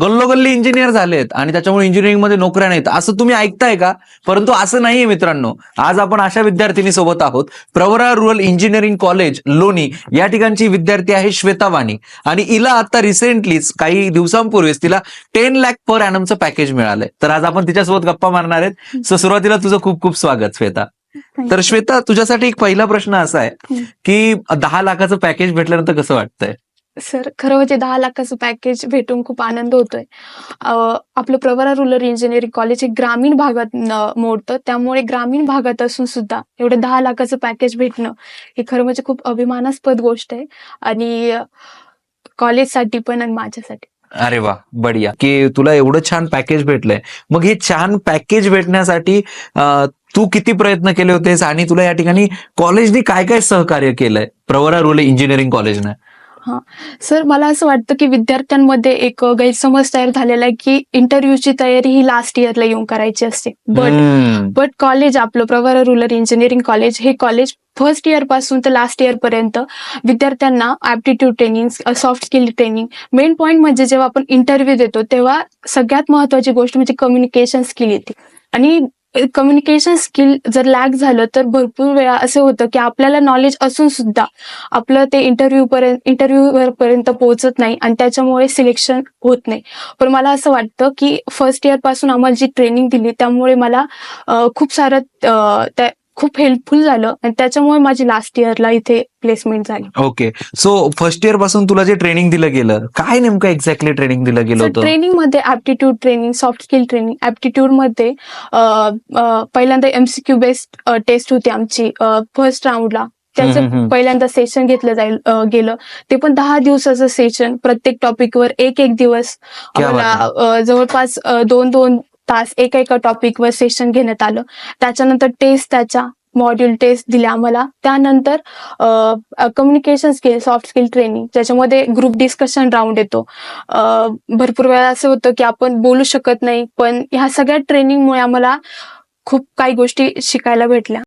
गल्लोगल्ली engineer झालेत आणि त्याच्यामुळे इंजिनिअरिंगमध्ये नोकऱ्या नाहीत. असं तुम्ही ऐकताय का? परंतु असं नाहीये मित्रांनो. आज आपण अशा विद्यार्थिनी सोबत आहोत. प्रवरा रुरल इंजिनिअरिंग कॉलेज लोणी. या ठिकाणची विद्यार्थी आहे श्वेता वाणी आणि हिला आता रिसेंटलीच काही दिवसांपूर्वीच तिला टेन लॅक पर ॲनमचं पॅकेज मिळालंय. तर आज आपण तिच्यासोबत गप्पा मारणार आहेत. सो सुरुवातीला तुझं खूप खूप स्वागत श्वेता. तर श्वेता तुझ्यासाठी एक पहिला प्रश्न असा आहे. की दहा लाखाचं पॅकेज भेटल्यानंतर कसं वाटतंय? सर खरं म्हणजे दहा लाखाचं पॅकेज भेटून खूप आनंद होतोय. आपलं प्रवरा रुरल इंजिनिअरिंग कॉलेज हे ग्रामीण भागात मोडतं. त्यामुळे ग्रामीण भागात असून सुद्धा एवढं दहा लाखाचं पॅकेज भेटणं हे खरं म्हणजे खूप अभिमानास्पद गोष्ट आहे. आणि कॉलेजसाठी पण आणि माझ्यासाठी. अरे वा बढिया. की तुला एवढं छान पॅकेज भेटलंय. मग हे छान पॅकेज भेटण्यासाठी तू किती प्रयत्न केले होतेस? आणि तुला या ठिकाणी कॉलेजने काय काय सहकार्य केलंय? प्रवरा रुरल इंजिनिअरिंग कॉलेजने सर मला असं वाटतं की विद्यार्थ्यांमध्ये एक गैरसमज तयार झालेला आहे की इंटरव्ह्यूची तयारी ही लास्ट इयरला येऊन करायची असते. बट. बट कॉलेज आपलं प्रवरा रुरल इंजिनिअरिंग कॉलेज हे कॉलेज फर्स्ट इयरपासून तर लास्ट इयर पर्यंत विद्यार्थ्यांना aptitude training soft skill training main point म्हणजे जेव्हा आपण इंटरव्ह्यू देतो तेव्हा सगळ्यात महत्वाची गोष्ट म्हणजे कम्युनिकेशन स्किल येते. आणि कम्युनिकेशन स्किल जर लॅक झालं तर भरपूर वेळा असं होतं की आपल्याला नॉलेज असून सुद्धा आपलं ते इंटरव्ह्यू पर्यंत पर्यंत पोहोचत नाही आणि त्याच्यामुळे सिलेक्शन होत नाही. पण मला असं वाटतं की फर्स्ट इयरपासून आम्हाला जी ट्रेनिंग दिली त्यामुळे मला खूप सारं त्या खूप हेल्पफुल झालं. आणि त्याच्यामुळे माझी लास्ट इयरला इथे प्लेसमेंट झाली. ओके सो फर्स्ट इयरपासून तुला जे ट्रेनिंग दिलं गेलं काय नेमकं एक्झॅक्टली ट्रेनिंग दिलं गेलं होतं? ट्रेनिंगमध्ये aptitude training soft skill training ऍप्टिट्यूडमध्ये पहिल्यांदा एमसीक्यू बेस्ड टेस्ट होती आमची फर्स्ट राऊंडला. त्याचं पहिल्यांदा सेशन घेतलं जाईल गेलं. ते पण दहा दिवसाचं सेशन प्रत्येक टॉपिकवर एक एक दिवस. आम्हाला जवळपास दोन दोन तास एका एका टॉपिकवर सेशन घेण्यात आलं. त्याच्यानंतर टेस्ट त्याच्या मॉड्यूल टेस्ट दिल्या आम्हाला. त्यानंतर communication skill soft skill training ज्याच्यामध्ये ग्रुप डिस्कशन राऊंड येतो. भरपूर वेळा असं होतं की आपण बोलू शकत नाही पण ह्या सगळ्या ट्रेनिंगमुळे आम्हाला खूप काही गोष्टी शिकायला भेटल्या.